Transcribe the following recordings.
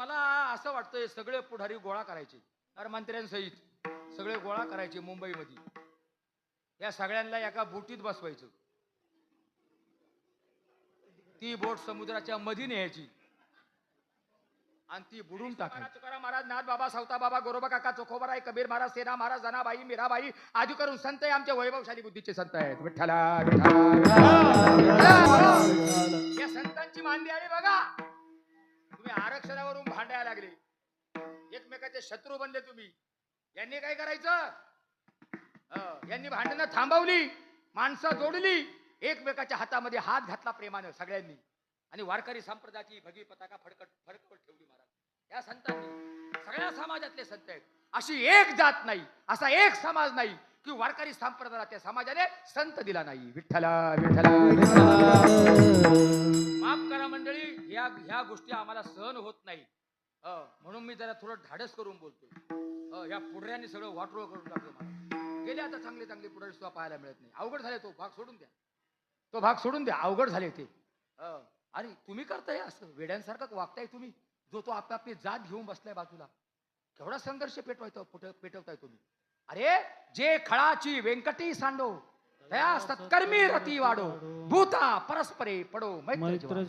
मला असं वाटतंय सगळे पुढारी गोळा करायचे. अरे मंत्र्यांसहित सगळे गोळा करायचे मुंबईमध्ये. या सगळ्यांना एका बोटीत बसवायचं. ती बोट समुद्राच्या मध्ये न्यायची. आणि ती बुडून टाकायची. तुकाराम महाराज नाथ बाबा सावता बाबा गोरोबा काका चोखोबराय कबीर महाराज सेना महाराज जनाबाई मीराबाई आदी करून संत आहे आमचे वैभवशाली बुद्धीचे संत आहेत. विठ्ठला विठ्ठला या संतांची मांदी आहे बघा. तुम्ही भांडायला लागले. एकमेकाचे शत्रू बनले तुम्ही. यांनी काय करायचं? यांनी भांडणं थांबवली माणसं जोडली एकमेकाच्या हातामध्ये हात घातला प्रेमानं सगळ्यांनी. आणि वारकरी संप्रदायाची भगी पताका फडकट फडकवत ठेवली महाराज. या संतांनी सगळ्या समाजातले संत आहेत. अशी एक जात नाही असा एक समाज नाही. की वारकरी संप्रदायाच्या समाजाने संत दिला नाही. विठ्ठला विठ्ठला माफ करा मंडळी ह्या ह्या गोष्टी आम्हाला सहन होत नाही. म्हणून मी जरा थोडं धाडस करून बोलतो या पुढऱ्यांनी सगळं वाटोळ करून टाकलं मला. गेले आता चांगले चांगले पुढारी सुद्धा पाहायला मिळत नाही. अवघड झाले तो भाग सोडून द्या. तो भाग सोडून द्या. अवघड झाले ते. अं, अरे तुम्ही करताय असं. वेड्यांसारखं वागताय तुम्ही. जो तो आपली जात घेऊन बसलाय बाजूला. केवढा संघर्ष पेटवायचा पेटवताय तुम्ही. अरे जे खळाची व्यंकटी सांडो त्या सत्कर्मी रती वाढो भूता परस्परे पडो मैत्र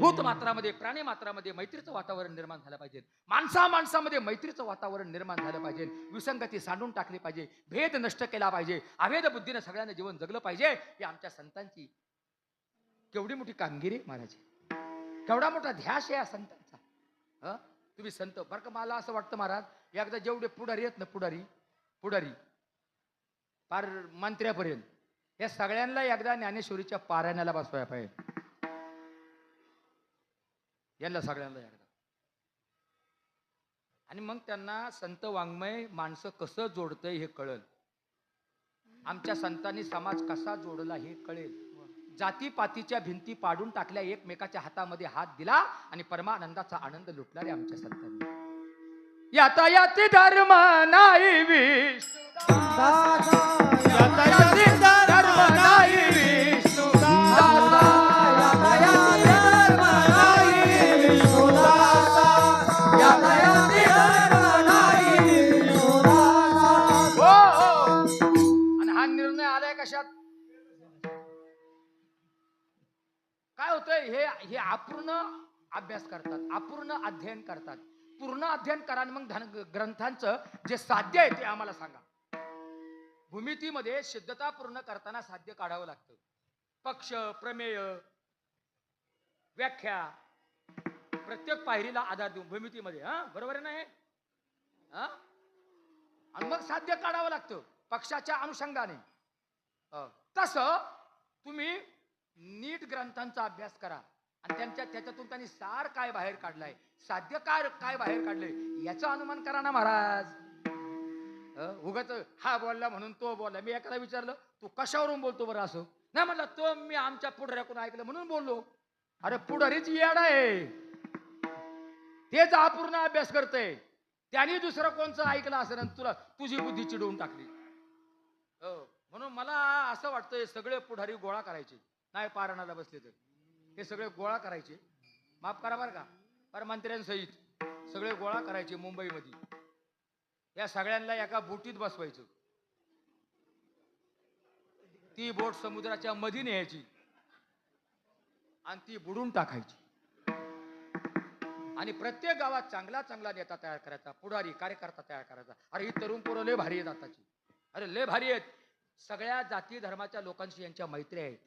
भूत मात्रामध्ये प्राणी मात्रामध्ये मैत्रीचं वातावरण निर्माण झालं पाहिजे. माणसा माणसामध्ये मैत्रीचं वातावरण निर्माण झालं पाहिजे. विसंगती सांडून टाकली पाहिजे. भेद नष्ट केला पाहिजे. अभेद बुद्धीनं सगळ्यांना जीवन जगलं पाहिजे ही आमच्या संतांची केवढी मोठी कामगिरी महाराज. केवढा मोठा ध्यास आहे या संतांचा? तुम्ही संत बरं का मला असं वाटतं महाराज एकदा जेवढे पुढारी आहेत ना पुढारी पुढारी. पार मंत्र्यापर्यंत. या सगळ्यांना एकदा ज्ञानेश्वरीच्या पारायणाला बसवायला पाहिजे. यांना सगळ्यांना एकदा. आणि मग त्यांना संत वाङ्मय माणसं कसं जोडतंय हे कळल. आमच्या संतांनी समाज कसा जोडला हे कळेल. जातीपातीच्या भिंती पाडून टाकल्या एकमेकाच्या हातामध्ये हात दिला आणि परमानंदाचा आनंद लुटला रे आमच्या संतांनी. यातायाती धर्म नाही हे अपूर्ण अभ्यास करतात अपूर्ण अध्ययन करतात. पूर्ण अध्ययन करा मग धन ग्रंथांचं जे साध्य आहे ते आम्हाला सांगा. भूमितीमध्ये सिद्धता पूर्ण करताना साध्य काढावं लागतं. पक्ष प्रमेय व्याख्या प्रत्येक पायरीला आधार देऊन भूमितीमध्ये हा? बरोबर आहे ना हे? आणि मग साध्य काढावं लागतं पक्षाच्या अनुषंगाने. तस तसं तुम्ही नीट ग्रंथांचा अभ्यास करा. आणि त्यांच्या त्याच्यातून त्यांनी सार काय बाहेर काढलाय? साध्य काय काय बाहेर काढलंय? याचं अनुमान करा ना महाराज. उगाच हा बोलला म्हणून तो बोलला. मी एखादा विचारलं तू कशावरून बोलतो बरं असं? नाही म्हटलं तो मी आमच्या पुढाऱ्याकडून ऐकलं म्हणून बोललो. अरे पुढारीच येड आहे. तेच अपूर्ण अभ्यास करतय. त्यांनी दुसरं कोणचं ऐकलं असं आणि तुला तुझी बुद्धी चिडवून टाकली? हो म्हणून मला असं वाटतंय सगळे पुढारी गोळा करायचे. नाही पारणाला बसले तर. हे सगळे गोळा करायचे. माफ करा बरं का. परमंत्र्यांसहित सगळे गोळा करायचे मुंबईमध्ये. या सगळ्यांना एका बोटीत बसवायचं. ती बोट समुद्राच्या मधी न्यायची आणि ती बुडून टाकायची. आणि प्रत्येक गावात चांगला चांगला नेता तयार करायचा पुढारी कार्यकर्ता तयार करायचा. अरे ही तरुण पोरं लय भारी आहेत आताची. अरे लय भारी आहेत. सगळ्या जाती धर्माच्या लोकांशी यांच्या मैत्री आहेत.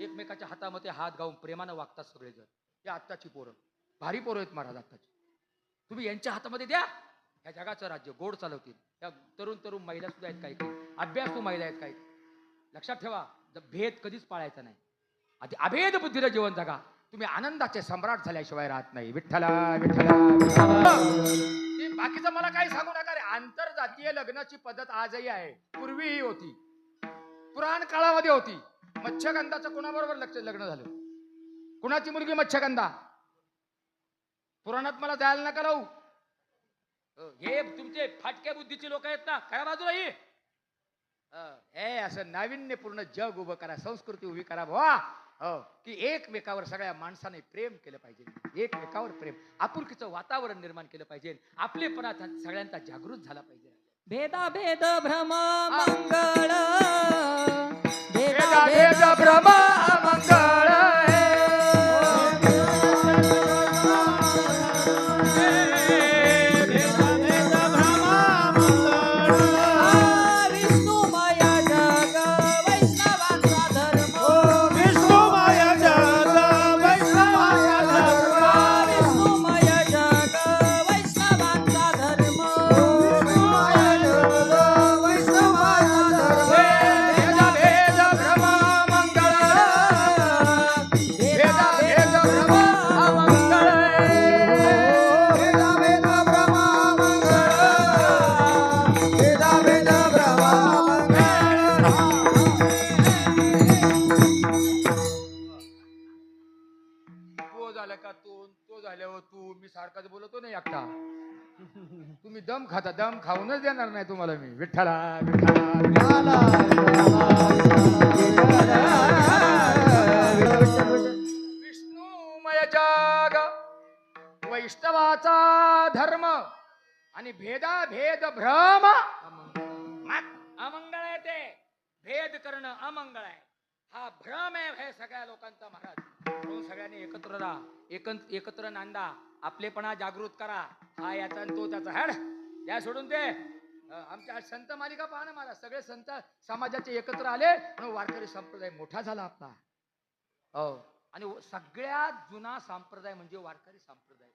एकमेकाच्या हातामध्ये हात घालून प्रेमानं वागतात सगळेजण. या आत्ताची पोरं. भारी पोरं आहेत महाराज आत्ताची. तुम्ही यांच्या हातामध्ये द्या. ह्या जगाचं राज्य गोड चालवतील. या तरुण तरुण महिला सुद्धा आहेत काही काही. अभ्यासू महिला आहेत काही लक्षात ठेवा भेद कधीच पाळायचा नाही. आधी अभेद बुद्धीला जीवन जगा. तुम्ही आनंदाचे सम्राट झाल्याशिवाय राहत नाही. विठ्ठला विठ्ठला बाकीचं मला काही सांगू नका रे. आंतरजातीय लग्नाची पद्धत आजही आहे. पूर्वीही होती. पुराण काळामध्ये होती. मच्छगंधाचं कोणाबरोबर लक्ष लग्न झालं? कुणाची मुलगी मच्छगंधा? पुराणात मला जायला नका अ, हे तुमचे फाटक्या बुद्धीचे लोक आहेत ना खऱ्या बाजूला ही? हे असं नाविन्यपूर्ण जग उभं करा संस्कृती उभी करा भावा हो की एकमेकावर सगळ्या माणसाने प्रेम केलं पाहिजे. एकमेकावर प्रेम. आपुलकीचं वातावरण निर्माण केलं पाहिजे. आपलेपणा सगळ्यांचा जागृत झाला पाहिजे. भेदा भेद भ्रम मंगळ. भेदा भेद भ्रम मंगळ झाल्यावर तू मी सारखाच बोलतो नाही एकटा. तुम्ही दम खाता दम खाऊनच देणार नाही तुम्हाला मी. विठ्ठला विष्णुमय जाग वैष्णवाचा धर्म आणि भेदा भेद भ्रम अमंगळ आहे ते. भेद करणं अमंगळ आहे. हा भ्रम आहे हे सगळ्या लोकांचा महाराज. म्हणून सगळ्यांनी एकत्र राहा. एक एकत्र नांदा. आपलेपणा जागृत करा. हा याचा आणि तो त्याचा. हॅड! द्या सोडून ते आमच्या संत मालिका पहा ना मला. सगळे संत समाजाचे एकत्र आले. वारकरी संप्रदाय मोठा झाला आपला. हो. आणि सगळ्यात जुना संप्रदाय म्हणजे वारकरी संप्रदाय.